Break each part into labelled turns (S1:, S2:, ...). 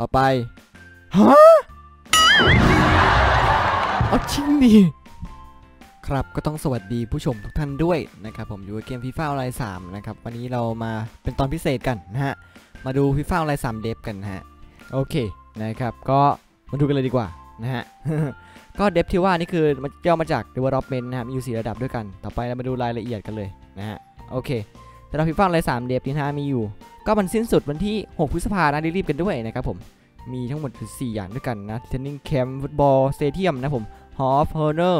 S1: ต่อไปฮะเอาจริงดิครับก็ต้องสวัสดีผู้ชมทุกท่านด้วยนะครับผมอยู่กับเกมฟีฟ่าออนไลน์3นะครับวันนี้เรามาเป็นตอนพิเศษกันนะฮะมาดูฟีฟ่าออนไลน์3เดฟกันนะฮะโอเคนะครับก็มาดูกันเลยดีกว่านะฮะก็เดฟที่ว่านี่คือมันย่อมาจาก development นะครับมีอยู่4ระดับด้วยกัน ต่อไปเรามาดูรายละเอียดกันเลยนะฮะโอเค สำหรับฟีฟ่าออนไลน์3เดฟนี้นะฮะมีอยู่ ก็มันสิ้นสุดวันที่ 6 พฤษภานะรีบๆกันด้วยนะครับผม มีทั้งหมดคือ4อย่างด้วยกันนะ training camp football stadium นะผม Hall of Honor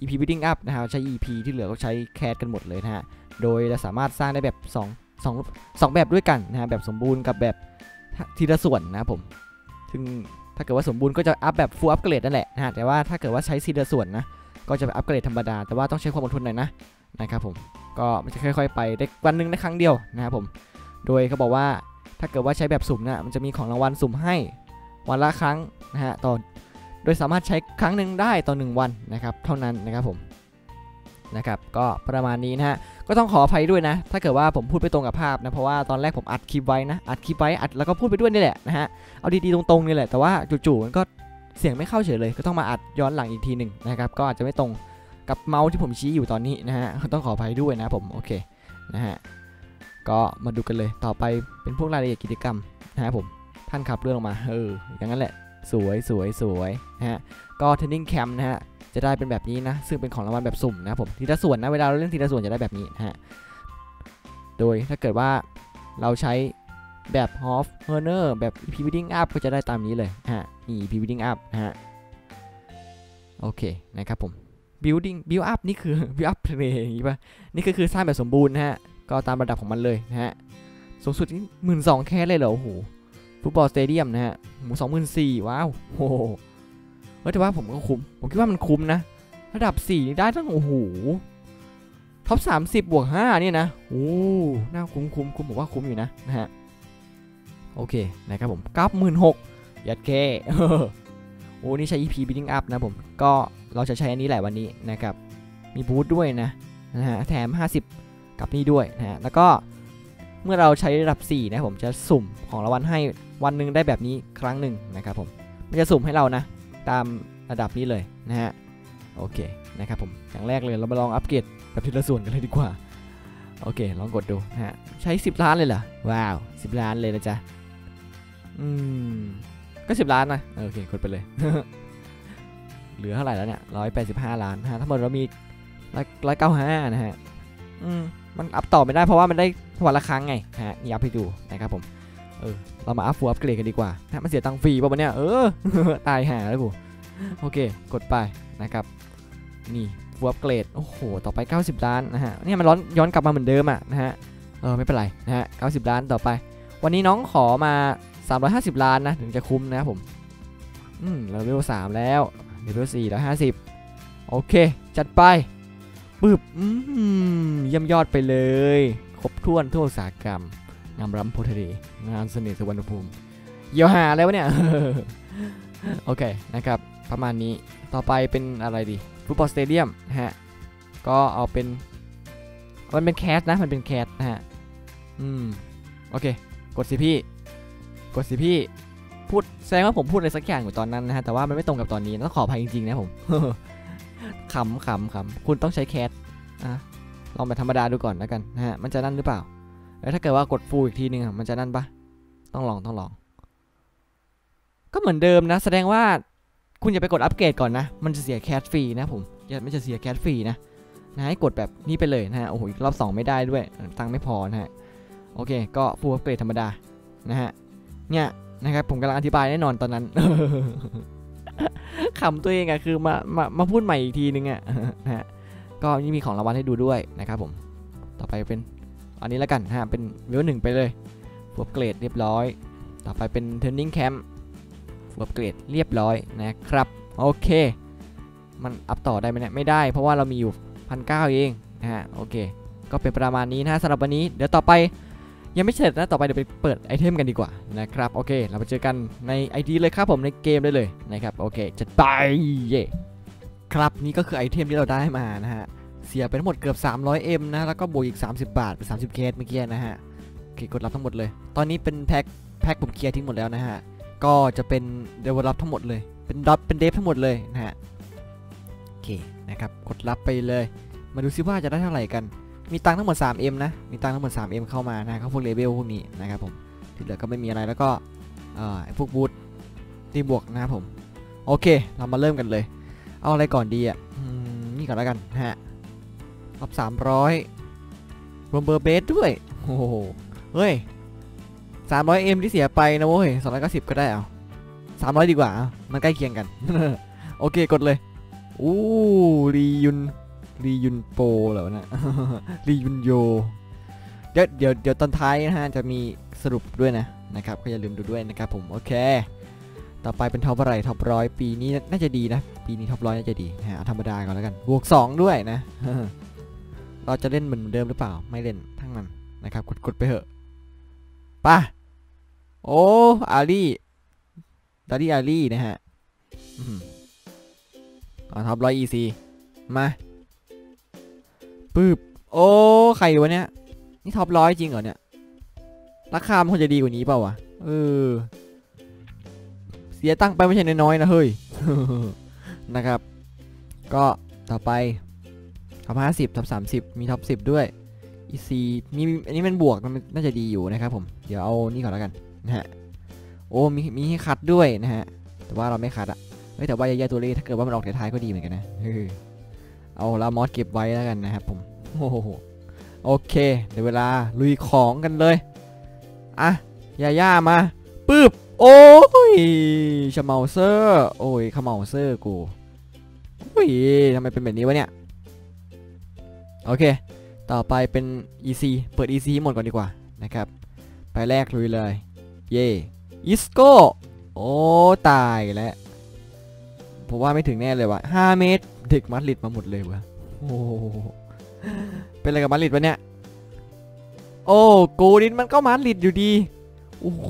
S1: EP Building Up นะครับใช้ EP ที่เหลือก็ใช้แคสกันหมดเลยนะฮะ โดยเราสามารถสร้างได้แบบ 2 2 2แบบด้วยกันนะฮะแบบสมบูรณ์กับแบบทีละส่วนนะครับผมซึ่งถ้าเกิดว่าสมบูรณ์ก็จะอัพแบบ full upgrade นั่นแหละนะฮะแต่ว่าถ้าเกิดว่าใช้ทีละส่วนนะก็จะอัพเกรดธรรมดา แต่ว่าต้องใช้ความอดทนหน่อยนะ นะครับผมก็ม่ใช่ค่อย ๆ ไปได้วันหนึงได้ครั้งเดียวนะครับผมโดยเขาบอกว่าถ้าเกิดว่าใช้แบบสุ่มนะมันจะมีของรางวัลสุ่มให้วันละครั้งนะฮะต่อโดยสามารถใช้ครั้งหนึ่งได้ต่อ1วันนะครับเท่านั้นนะครับผมนะครับก็ประมาณนี้นะฮะก็ต้องขออภัยด้วยนะ ถ้าเกิดว่าผมพูดไปตรงกับภาพนะเพราะว่าตอนแรกผมอัดคลิปไว้นะอัดคลิปไว้อัดแล้วก็พูดไปด้วยนี่แหละนะฮะเอาดีๆตรงๆนี่แหละแต่ว่าจู่ๆมันก็เสียงไม่เข้าเฉยเลย ก็ต้องมาอัดย้อนหลังอีกทีหนึ่งนะครับก็อาจจะไม่ตรง กับเมาส์ที่ผมชี้อยู่ตอนนี้นะฮะต้องขออภัยด้วยนะผมโอเคนะฮะก็มาดูกันเลยต่อไปเป็นพวกรายละเอียดกิจกรรมนะฮะผมท่านขับเรื่องออกมาเอออย่างนั้นแหละสวยสวยสวยนะฮะก็เทรนนิ่งแคมป์นะฮะจะได้เป็นแบบนี้นะ ซึ่งเป็นของรางวัลแบบสุ่มนะผมทีละส่วนนะเวลาเราเล่นทีละส่วนจะได้แบบนี้นะฮะโดยถ้าเกิดว่าเราใช้แบบ Half h o r n e r แบบ EP Building Up ก็จะได้ตามนี้เลยฮะนี่ EP Building Up นะฮะโอเคนะครับผม Building Build Up นี่คือ Build Up Play อย่างงี้ป่ะนี่ก็คือสร้างแบบสมบูรณ์นะฮะ ก็ตามระดับของมันเลยนะฮะ สูงสุดนี่หมื่นสองแค่เลยเหรอ โอ้โห ฟุตบอลสเตเดียมนะฮะหมูสองหมื่นสี่ว้าว โอ้โหเฮ้ยแต่ว่าผมก็คุ้ม ผมคิดว่ามันคุ้มนะ ระดับ4นี่ได้ตั้ง โอ้โห ท็อป30บบวก5เนี่ยนะ โอ้น่าคุ้มคุ้มคุ้มผมว่าคุ้มอยู่นะนะฮะ โอเค นะครับผม9 6 0 0 0ยัดเคโอ้นี่ใช้ EP Building Up นะผม ก็ เราจะใช้อันนี้แหละวันนี้นะครับ มีบูทด้วยนะนะฮะแถม 50 กับนี่ด้วยนะฮะแล้วก็เมื่อเราใช้ระดับ 4 นะผมจะสุ่มของรางวัลให้วันหนึ่งได้แบบนี้ครั้งหนึ่งนะครับผมมันจะสุ่มให้เรานะ ตามระดับนี้เลยนะฮะโอเคนะครับผมอย่างแรกเลยเรามาลองอัปเกรดแบบทีละส่วนกันเลยดีกว่าโอเค ลองกดดูนะฮะใช้ 10 ล้านเลยเหรอ ว้าว 10 ล้านเลยนะจ๊ะ อืม ก็ 10 ล้านนะ โอเค กดไปเลย เหลือเท่าไหร่แล้วเนี่ย185ล้านนะฮะทั้งหมดเรามีร้อยเก้าห้านะฮะอืมมันอัพต่อไม่ได้เพราะว่ามันได้วันละครั้งไงนะฮะนี่อัพให้ดูนะครับผมเออเรามาอัพฟูอัพเกรดกันดีกว่านะมันเสียตังค์ฟรีป่ะวันเนี้ยเออตายห่าแล้วกูโอเค กดไปนะครับ นี่ฟูอัพเกรดโอ้โหต่อไป 90 ล้านนะฮะเนี่ยมันร้อนย้อนกลับมาเหมือนเดิมอะนะฮะเออไม่เป็นไรนะฮะ90 ล้านต่อไป วันนี้น้องขอมา 350 ล้านนะถึงจะคุ้มนะครับผมอืมเราเลเวล3แล้ว เลเวล4แล้ว50โอเค จัดไปปึ๊บอืมเยี่ยมยอดไปเลย ครบถ้วนทั่วอุตสาหกรรมงามรำโพธเดงานเสน่ห์สุวรรณภูมิเยียวหาอะไรวะเนี่ย โอเคนะครับ ประมาณนี้ต่อไปเป็นอะไรดีฟุตบอลสเตเดียมนะฮะ ก็เอาเป็น มันเป็นแคสนะ มันเป็นแคสนะฮะ อืม โอเค กดสิพี่ กดสิพี่ พูดแสดงว่าผมพูดอะไรสักอย่างอยู่ตอนนั้นนะฮะแต่ว่ามันไม่ตรงกับตอนนี้ต้องขออภัยจริงๆนะผมขำขำขำคุณต้องใช้แคสอะลองแบบธรรมดาดูก่อนแล้วกันนะฮะมันจะนั่นหรือเปล่าแล้วถ้าเกิดว่ากดฟูลอีกทีนึงอะมันจะนั่นปะต้องลองต้องลอง ก็เหมือนเดิมนะ แสดงว่าคุณอย่าไปกดอัปเกรดก่อนนะ มันจะเสียแคสฟรีนะผมอย่าไม่จะเสียแคสฟรีนะนะให้กดแบบนี้ไปเลยนะฮะโอ้โหอีกรอบ 2 ไม่ได้ด้วยตังไม่พอนะฮะโอเค ก็ฟูลอัปเกรดธรรมดานะฮะเนี่ย นะครับผมกำลังอธิบายแน่นอนตอนนั้นขำตัวเองอะคือมามามาพูดใหม่อีกทีนึงอะนะฮะก็นี่มีของรางวัลให้ดูด้วยนะครับผมต่อไปเป็นอันนี้แล้วกันฮะเป็นเวลหนึ่งไปเลยฟูอัปเกรดเรียบร้อย ต่อไปเป็น turning camp ฟูอัปเกรดเรียบร้อยนะครับโอเค มันอัพต่อได้ไหมเนี่ยไม่ได้ เพราะว่าเรามีอยู่พันเเองนะฮะโอเค ก็เป็นประมาณนี้นะสำหรับวันนี้ เดี๋ยวต่อไป ยังไม่เสร็จนะต่อไปเดี๋ยวไปเปิดไอเทมกันดีกว่านะครับโอเค เราไปเจอกันใน ID เลยครับผมในเกมได้เลยนะครับโอเคจัดไปเย่ครับนี่ก็คือไอเทมที่เราได้มานะฮะเสียไปทั้งหมดเกือบ 300M นะแล้วก็บวกอีก 30 บาทเป็น30เคสเมื่อกี้นะฮะโอเคกดรับทั้งหมดเลย ตอนนี้เป็นแพ็คแพ็คผมเคลียร์ทิ้งหมดแล้วนะฮะก็จะเป็นเดเวลลอปทั้งหมดเลยเป็นดอทเป็นเดฟทั้งหมดเลยนะฮะโอเคนะครับกดรับไปเลย มาดูซิว่าจะได้เท่าไหร่กัน มีตังทั้งหมด 3M นะ มีตังทั้งหมด 3M เข้ามานะเขาพวกเลเวลพวกนี้นะครับผมที่เหลือก็ไม่มีอะไรแล้วก็เอ่อพวกบูทตีบวกนะครับผม โอเค เรามาเริ่มกันเลย เอาอะไรก่อนดีอะอนี่ก่อนแล้วกันฮะรับ300รวมเบอร์เบสด้วยโอ้โหเฮ้ย 300M ที่เสียไปนะเว้ย290 ก็ได้เอา300 ดีกว่าเอามันใกล้เคียงกัน โอเคกดเลย อู้รียุน รียุนโปเหรอนะรียุนโย เดี๋ยวเดี๋ยวเดี๋ยวตอนท้ายนะฮะจะมีสรุปด้วยนะนะครับก็อย่าลืมดูด้วยนะครับผมโอเค ต่อไปเป็นท็อปอะไรท็อปร้อยปีนี้น่าจะดีนะ ปีนี้ท็อปร้อยน่าจะดีนะฮะธรรมดาก่อนแล้วกันบวก 2 ด้วยนะ เราจะเล่นเหมือนเดิมหรือเปล่าไม่เล่นทั้งนั้นนะครับกดกดไปเถอะไป่ะโอ้อารีดารี่อารีนะฮะอืมเอท็อปร้อยอีซีมา ปึ๊บโอ้ใครวะเนี่ยนี่ท็อปร้อยจริงเหรอเนี่ยราคามันควรจะดีกว่านี้เปล่าวะเออ เสียตั้งไปไม่ใช่น้อยๆนะเฮ้ยนะครับ ก็ต่อไปท็อปห้าสิบท็อปสามสิบมีท็อปสิบด้วย EC มีอันนี้มันบวกมันน่าจะดีอยู่นะครับผมเดี๋ยวเอานี่ก่อนแล้วกันนะฮะโอ้มีมีให้คัดด้วยนะฮะแต่ว่าเราไม่คัดอะเฮ้ยแต่ว่าแย่ๆตัวเลขถ้าเกิดว่ามันออกท้ายๆก็ดีเหมือนกันนะเออเอาลามอสเก็บไว้แล้วกันนะครับผม โอ้โหโอเคเดี๋ยวเวลาลุยของกันเลยอะยาย่ามาปึ๊บโอ้ยชเมาเซอร์โอ้ยขมเมาเซอร์กูโอ้ยทำไมเป็นแบบนี้วะเนี่ยโอเค ต่อไปเป็น EC เปิด EC ให้หมดก่อนดีกว่านะครับ ไปแรกลุยเลย เย่อิสโก้โอ้ตายแล้วผมว่าไม่ถึงแน่เลยวะ่ะ5เมตรเด็กมาดริดมาหมดเลยวะโอ้โห เป็นอะไรกับมาริดวะเนี่ย โอ้โกดินมันก็มาริดอยู่ดี โอ้โห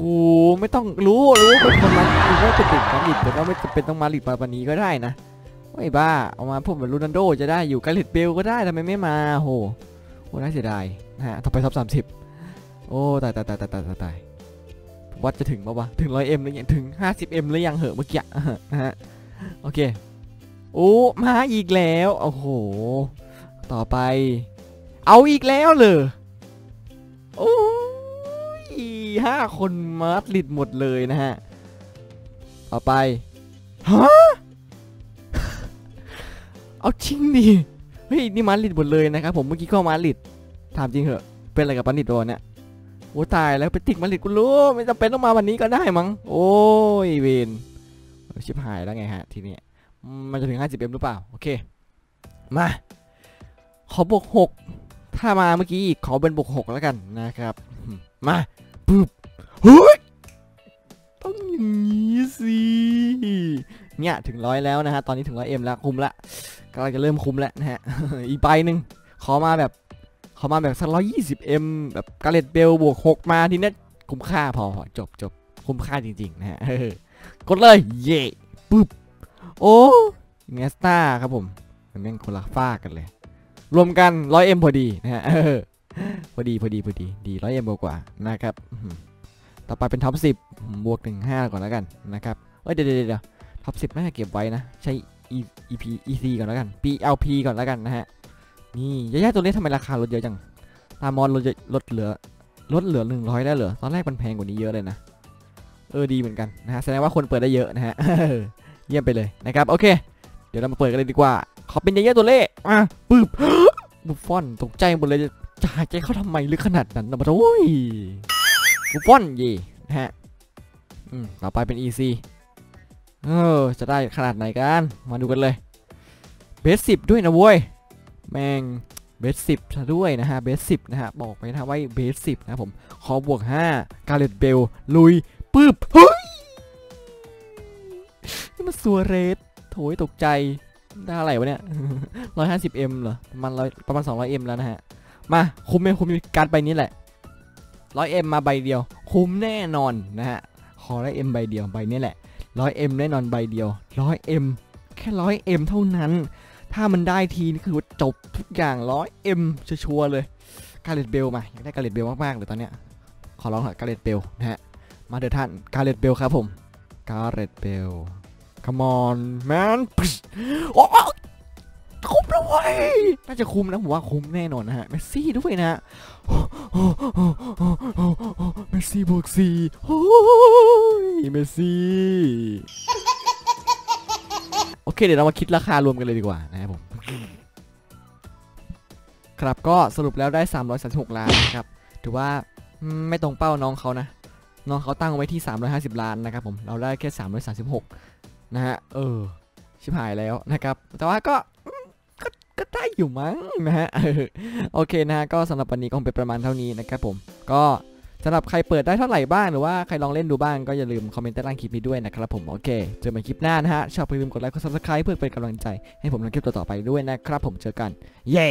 S1: ไม่ต้องรู้รู้เป็นคนมาริดว่าเป็นเด็กมาริดแต่ว่าไม่จำเป็นต้องมาริดมาวันนี้ก็ได้นะ ไม่บ้า เอามาพวกแบบโรนัลโดจะได้อยู่กาเลตเบลก็ได้ทำไมไม่มา โหโอ้น่าเสียดายนะฮะต่อไปท็อปสามสิบโอ้ตายตายตายตายตายตายวัดจะถึงปะวะ ถึงร้อยเอ็มหรือยัง ถึงห้าสิบเอ็มหรือยังเหอะเมื่อกี้นะฮะ โอเค โอ้ มาอีกแล้ว โอ้โห ต่อไป เอาอีกแล้วเลย โอ้ยห้าคนมาดริดหมดเลยนะฮะ ต่อไป ฮะ เอาจริงดิ เฮ้ย นี่มาดริดหมดเลยนะครับผม เมื่อกี้ก็มาดริด ถามจริงเหอะ เป็นอะไรกับมาดริดตัวเนี่ยโอ้ตายแล้วไปติดมาดริดกูรู้ ไม่จำเป็นต้องมาวันนี้ก็ได้มั้ง โอ้ยเวนชิบหายแล้วไงฮะทีนี้มันจะถึง 50M หรือเปล่า โอเค มา ขอบวก6ถ้ามาเมื่อกี้อีกขอเป็นบวก6แล้วกันนะครับ มาปึ๊บเฮ้ยต้องอย่างนี้สิเนี่ยถึงร้อยแล้วนะฮะ ตอนนี้ถึงร้อยเอ็มแล้วคุ้มละกำลังจะเริ่มคุ้มแล้วนะฮะ อีกใบหนึ่งขอมาแบบขอมาแบบสักร้อยยี่สิบเอ็มแบบกาเลตเบลบวกหกมาทีนี้คุ้มค่าพอจบจบคุ้มค่าจริงๆนะฮะกดเลย เย่ปึ๊บ โอ้เนสตาครับผมมันแม่งคนละฝ้ากันเลย รวมกันร้อยเอ็มพอดีนะฮะพอดีพอดีพอดีดีร้อยเอ็มกว่าๆนะครับต่อไปเป็นท็อปสิบบวกหนึ่งห้าก่อนแล้วกันนะครับเอ้ยเดี๋ยวเดี๋ยวเดี๋ยวท็อป10น่าจะเก็บไว้นะ ใช้ E EP EC ก่อนแล้วกัน PLP ก่อนแล้วกันนะฮะนี่ย่าๆตัวนี้ทำไมราคาลดเยอะจังตามอนลดลดเหลือลดเหลือ100แล้วเหรอตอนแรกมันแพงกว่านี้เยอะเลยนะเออดีเหมือนกันนะฮะแสดงว่าคนเปิดได้เยอะนะฮะเยี่ยมไปเลยนะครับโอเค เดี๋ยวเรามาเปิดกันเลยดีกว่า ขอเป็นยาย่าตัวเล่อะปึ๊บบุฟฟอนตกใจหมดเลยจะหายใจเข้าทำไมลึกขนาดนั้นนะมาโอ้ยบุฟฟอนเย่นะฮะอืมต่อไปเป็น EC เออ จะได้ขนาดไหนกัน มาดูกันเลย เบสสิบด้วยนะเว้ย แม่งเบสสิบซะด้วยนะฮะ เบสสิบนะฮะ บอกไปนะว่าเบสสิบนะผม ขอบวก5กาเลตเบล ลุย ปึ๊บ เฮ้ย นี่มันสัวเรสโถยตกใจ ได้อะไรวะเนี่ย 150M เหรอประมาณร้อยประมาณ 200M แล้วนะฮะ มาคุ้มไหมคุ้มการดใบนี้แหละ 100M มมาใบเดียว คุ้มแน่นอนนะฮะ ขอได้ M ใบเดียวใบนี้แหละร้อยเอ็มแน่นอนใบเดียวร้อยเอ็มแค่ร้อยเอ็มเท่านั้น ถ้ามันได้ทีนี่คือจบทุกอย่างร้อยเอ็มชัวร์เลยกาเลตเบลมาอยากได้กาเลตเบลมากๆเลยตอนเนี้ยขอร้องเถอะกาเลตเบลนะฮะมาเดี๋ยวท่านกาเลตเบลครับผม Gareth Bale Come on man โอ้คุ้มแล้วเว้ยน่าจะคุ้มนะผมว่าคุ้มแน่นอนนะฮะเมสซี่ด้วยนะฮะเมสซี่บวกสี่โอ้ยเมสซี่โอเคเดี๋ยวเรามาคิดราคารวมกันเลยดีกว่านะครับผมครับก็สรุปแล้วได้ 336 ล้านนะครับถือว่าไม่ตรงเป้าน้องเขานะน้องเขาตั้งไว้ที่ 350 ล้านนะครับผมเราได้แค่ 336 นะฮะ เออ ชิบหายแล้วนะครับ แต่ว่าก็อืมก็ก็ได้อยู่มั้งนะฮะเออโอเคนะฮะก็สำหรับวันนี้ก็คงเป็นประมาณเท่านี้นะครับผม ก็สำหรับใครเปิดได้เท่าไหร่บ้างหรือว่าใครลองเล่นดูบ้างก็อย่าลืมคอมเมนต์ใต้ล่างคลิปนี้ด้วยนะครับผมโอเค เจอกันใหม่คลิปหน้านะฮะชอบอย่าลืมกดไลค์กด subscribe เพื่อเป็นกำลังใจให้ผมทำคลิปต่อๆไปด้วยนะครับผมเจอกัน เย้